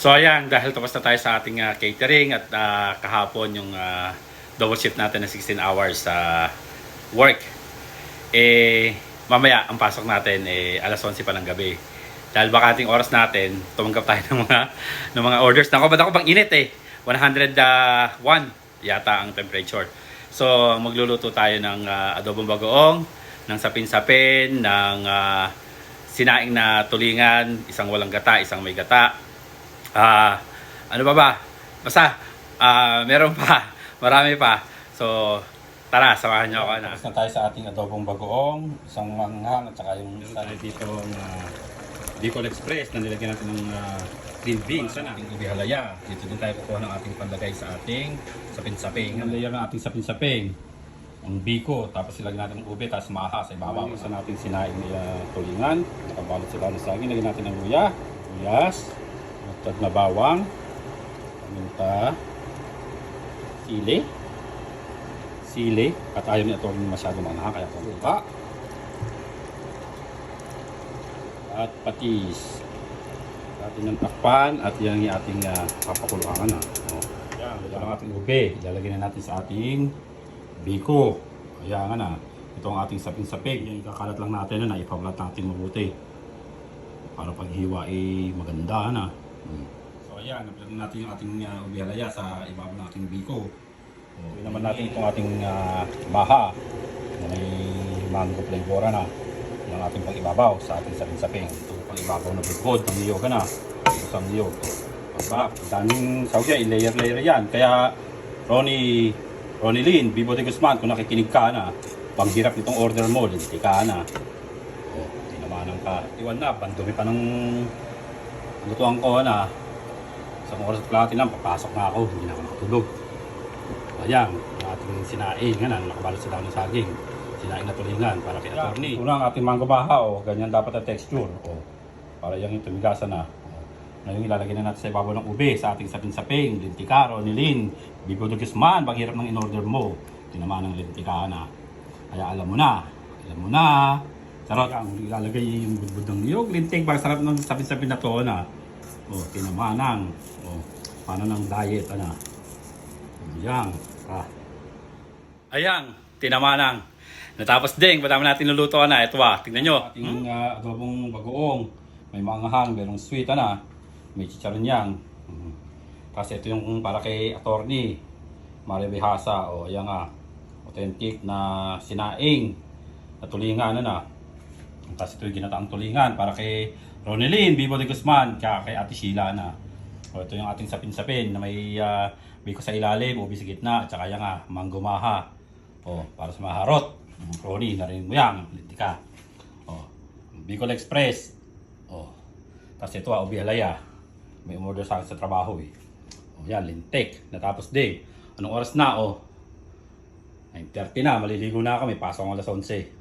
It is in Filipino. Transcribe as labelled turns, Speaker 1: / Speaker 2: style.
Speaker 1: So ayan, dahil tapos na tayo sa ating ah, catering at ah, kahapon yung ah, double shift natin na 16 hours sa work. Eh, mamaya ang pasok natin eh alas 11 pa ng gabi. Dahil baka ating oras natin, tumanggap tayo ng mga ng mga orders. Nako, ba't ako pang init eh? 101 yata ang temperature. So, magluluto tayo ng ah, adobong bagoong, ng sapin-sapin, ng ah, sinaing na tulingan, isang walang gata, isang may gata. Ah, ano ba ba? Basta, ah, meron pa. Marami pa. So, tara, samahan niyo ako na. Tapos na tayo sa ating adobong bagoong, isang manghang at saka yung isa dito na Bicol Express na nilagyan natin ng ah, green beans na ating ubihalaya. Dito din tayo kukuha ng ating panlagay sa ating sapin-saping. Ang layer ng ating sapin-saping. Ang biko, tapos ilagyan natin ng ube, tapos maha sa ibabaw. Sa natin sinaing nila tulingan, nakabalot sila ng saging. Lagyan natin ng luya, luyas, at na bawang, paminta, sili, sili, at ayaw niya ito masyado manghang, kaya paminta. At patis. Atin ng takpan at yan yung ating uh, papakuluangan na. Oh. Yan, ito ang ating ube. Ilalagay na natin sa ating biko. Ayan nga na. Ito ang ating sapin-sapig. Yan, ikakalat lang natin na ipablat natin mabuti. Para paghiwa ay maganda na. Ayan, napilagyan natin yung ating uh, ube halaya sa ibabaw ng ating biko. Oh, yun naman natin itong ating uh, baha na may mango flavor na ng ating pang-ibabaw sa ating sapin-saping. Ito pang-ibabaw na budbod ng niyog na. Isang niyog. Diba? Daming sausya, i-layer-layer yan. Kaya Ronnie, Ronnie Lin, Bibo de Guzman, kung nakikinig ka na, panghirap nitong order mo, linti ka na. O, tinamanan ka. Iwan na, bandumi pa ng lutuan ko na. Isang oras at kalahati lang, papasok na ako, hindi na ako nakatulog. Ayan, ating sinaing, na, nakabalot sila ng saging. Sinaing na tulingan para kay attorney. Ito ang ating mango baha, oh. ganyan dapat ang texture. Oh. Para yung tumigasan na. Oh. Ngayon ilalagay na natin sa ibabaw ng ube sa ating sapin-saping, lintikaro, nilin, bibo de Guzman, paghirap ng in-order mo. Tinamaan ng lintika na. Kaya alam mo na, alam mo na. Sarot, ang ilalagay yung budbud ng niyog, lintik, bang sarap ng sapin-sapin na to. Oh, tinamanang. Oh, paano ng diet, ana. Ayan. Ah. Ayan, tinamanang. Natapos din, madami natin luluto na. Ito ah, tingnan nyo. Ating uh, adobong bagoong. May manghang, merong sweet na. May chicharon yan. Mm. Kasi ito yung para kay attorney. Mario Behasa. O, ayan nga. Authentic na sinaing. Na tulingan na na. Tapos ito yung ginataang tulingan para kay Ronelyn, Bibo de Guzman, kaya kay Ate Sheila na. O, ito yung ating sapin-sapin na may uh, biko sa ilalim, ubi sa gitna, at saka yan nga, manggumaha. O, para sa maharot. Ronnie, narinig mo yan, linti ka. O, Bicol Express. O, tapos ito ah, ubi halaya. May umorder sa sa trabaho eh. O, yan, lintik. Natapos din. Anong oras na? O, 9.30 na, maliligo na kami, pasok ang alas 11.